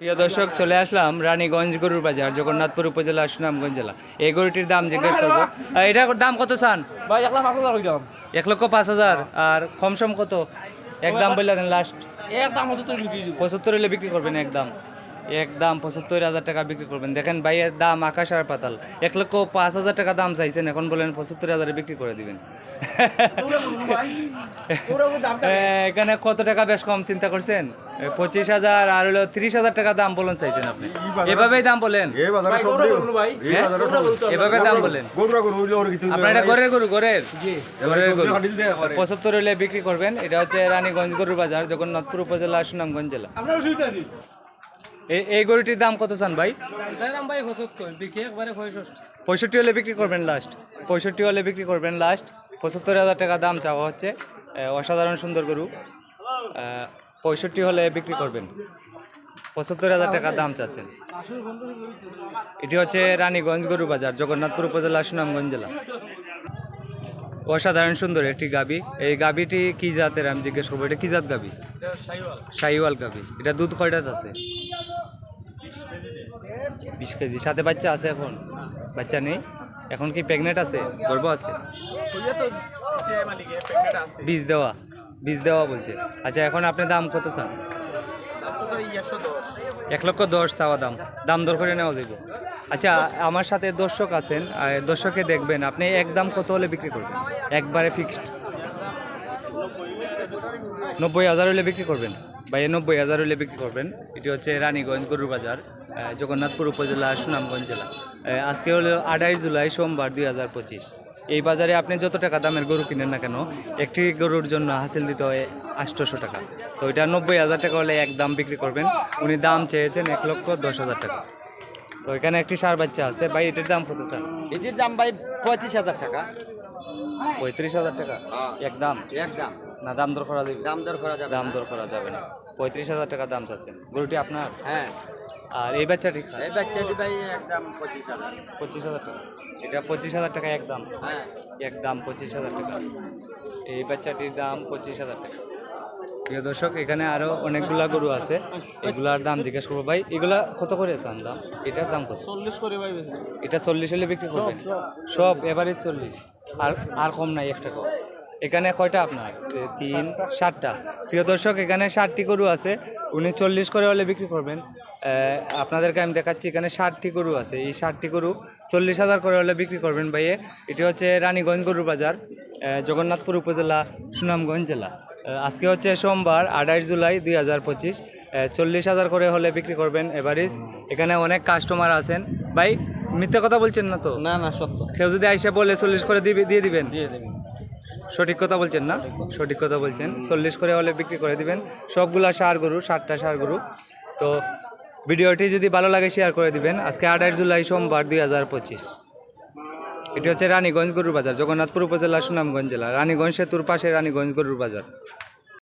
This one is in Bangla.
প্রিয় দর্শক চলে আসলাম রানীগঞ্জ গরুর বাজার জগন্নাথপুর উপজেলা সুনামগঞ্জ জেলা। এই গরুটির দাম জিজ্ঞেস করব। এটার দাম কত চান? ভাই এক লাখ পাঁচ হাজার এক লক্ষ পাঁচ হাজার। আর কমসম কত? এক দাম বললেন লাস্ট এক দাম দিব পঁচাত্তর হলে বিক্রি করবেন একদম একদম পঁচাত্তর হাজার টাকা বিক্রি করবেন। দেখেন ভাইয়ের দাম আকাশ আর পাতাল। এক লক্ষ পাঁচ হাজার টাকা দাম চাইছেন এখন বলেন পঁচাত্তর হাজারে বিক্রি করে দিবেন। এখানে কত টাকা বেশ কম চিন্তা করছেন? পঁচিশ হাজার আর হলো তিরিশ হাজার টাকা দাম বলুন চাইছেন আপনি। এভাবেই দাম বলেন। গরুরা। এভাবে দাম বলেন। গরুরা আপনার এটা ঘরের গরু ঘরের? ঘরের গরু। পঁচাত্তর হলে বিক্রি করবেন এটা হচ্ছে রানীগঞ্জ গরুর বাজার জগন্নাথপুর উপজেলা সুনামগঞ্জ জেলা। এই এই গরুটির দাম কত চান ভাই? পঁয়ষট্টি হলে বিক্রি করবেন লাস্ট পঁয়ষট্টি হলে বিক্রি করবেন লাস্ট পঁচাত্তর হাজার টাকা দাম চাওয়া হচ্ছে। অসাধারণ সুন্দর গরু। পঁয়ষট্টি হলে বিক্রি করবেন। পঁচাত্তর হাজার টাকা দাম চাচ্ছেন। এটি হচ্ছে রানীগঞ্জ গরু বাজার জগন্নাথপুর উপজেলা সুনামগঞ্জ জেলা। অসাধারণ সুন্দর একটি গাবি। এই গাবিটি কি জাতের? আমি জিজ্ঞেস করব এটা কি জাত গাবি? শাহিওয়াল। গাবি। এটা দুধ কয়টাত আছে? বিশ কেজি। সাথে বাচ্চা আছে এখন? বাচ্চা নেই? এখন কি প্রেগনেন্ট আছে? গর্ব আছে? বীজ দেওয়া। বীজ দেওয়া বলছে। আচ্ছা এখন আপনি দাম কত চান? এক লক্ষ দশ চাওয়া দাম। দাম দর করে নেওয়া যাবে আচ্ছা আমার সাথে দর্শক আছেন। দর্শকে দেখবেন। আপনি এক দাম কত হলে বিক্রি করবেন? একবারে ফিক্সড নব্বই হাজার হলে বিক্রি করবেন? বা এ নব্বই হাজার হলে বিক্রি করবেন। এটি হচ্ছে রানীগঞ্জ গরুর বাজার জগন্নাথপুর উপজেলা সুনামগঞ্জ জেলা। আজকে হলো আড়াই জুলাই সোমবার দুই হাজার পঁচিশ। এই বাজারে আপনি যত টাকা দামের গরু কিনেন না কেন একটি গরুর জন্য হাসিল দিতে হয় আটশোশো টাকা। তো এটা নব্বই হাজার টাকা হলে এক দাম বিক্রি করবেন। উনি দাম চেয়েছেন এক লক্ষ দশ হাজার টাকা। তো এখানে একটি সার বাচ্চা আছে। ভাই এটির দাম কত স্যার? এটির দাম ভাই পঁয়ত্রিশ হাজার টাকা। পঁয়ত্রিশ হাজার টাকা? এক দাম? এক দাম। না দাম দর করা যাবে। দাম দর করা যাবে দাম দর করা যাবে না। পঁয়ত্রিশ হাজার টাকা দাম চাচ্ছেন। গরুটি আপনার? হ্যাঁ। আর এই বাচ্চাটি এই বাচ্চাটি ভাই একদম পঁচিশ হাজার। পঁচিশ হাজার টাকা। এটা পঁচিশ হাজার টাকা একদম হ্যাঁ। একদম পঁচিশ হাজার টাকা। এই বাচ্চাটির দাম পঁচিশ হাজার টাকা। প্রিয় দর্শক এখানে আরও অনেকগুলা গরু আছে। এগুলার দাম জিজ্ঞেস করব ভাই এগুলা কত করে আছেন দাম এটার দাম কত? চল্লিশ করে ভাই এটা চল্লিশ হলে বিক্রি করবেন? সব এভারেজ চল্লিশ। আর আর কম নাই একটা কম এখানে কয়টা আপনার? তিন। ষাটটা প্রিয় দর্শক এখানে ষাটটি গরু আছে। উনি চল্লিশ করে হলে বিক্রি করবেন। আপনাদেরকে আমি দেখাচ্ছি এখানে ষাটটি গরু আছে। এই ষাটটি গরু চল্লিশ হাজার করে হলে বিক্রি করবেন ভাইয়ে। এটি হচ্ছে রানীগঞ্জ গরুর বাজার জগন্নাথপুর উপজেলা সুনামগঞ্জ জেলা। আজকে হচ্ছে সোমবার আঠাশ জুলাই দুই হাজার পঁচিশ। চল্লিশ হাজার করে হলে বিক্রি করবেন এভারেজ। এখানে অনেক কাস্টমার আছেন। ভাই মিথ্যে কথা বলছেন না তো? না না সত্য। কেউ যদি আইসা বলে চল্লিশ করে দিবে দিয়ে দিবেন? দিয়ে দেবেন সঠিক কথা বলছেন না? সঠিক কথা বলছেন। চল্লিশ করে হলে বিক্রি করে দিবেন। সবগুলা সার গরু ষাটটা সার গরু। তো ভিডিওটি যদি ভালো লাগে শেয়ার করে দিবেন। আজকে আঠাশ জুলাই, সোমবার দুই হাজার পঁচিশ। এটি হচ্ছে রানীগঞ্জ গরুর বাজার, জগন্নাথপুর উপজেলা সুনামগঞ্জ জেলা, রানীগঞ্জ সেতুর পাশে রানীগঞ্জ গরুর বাজার।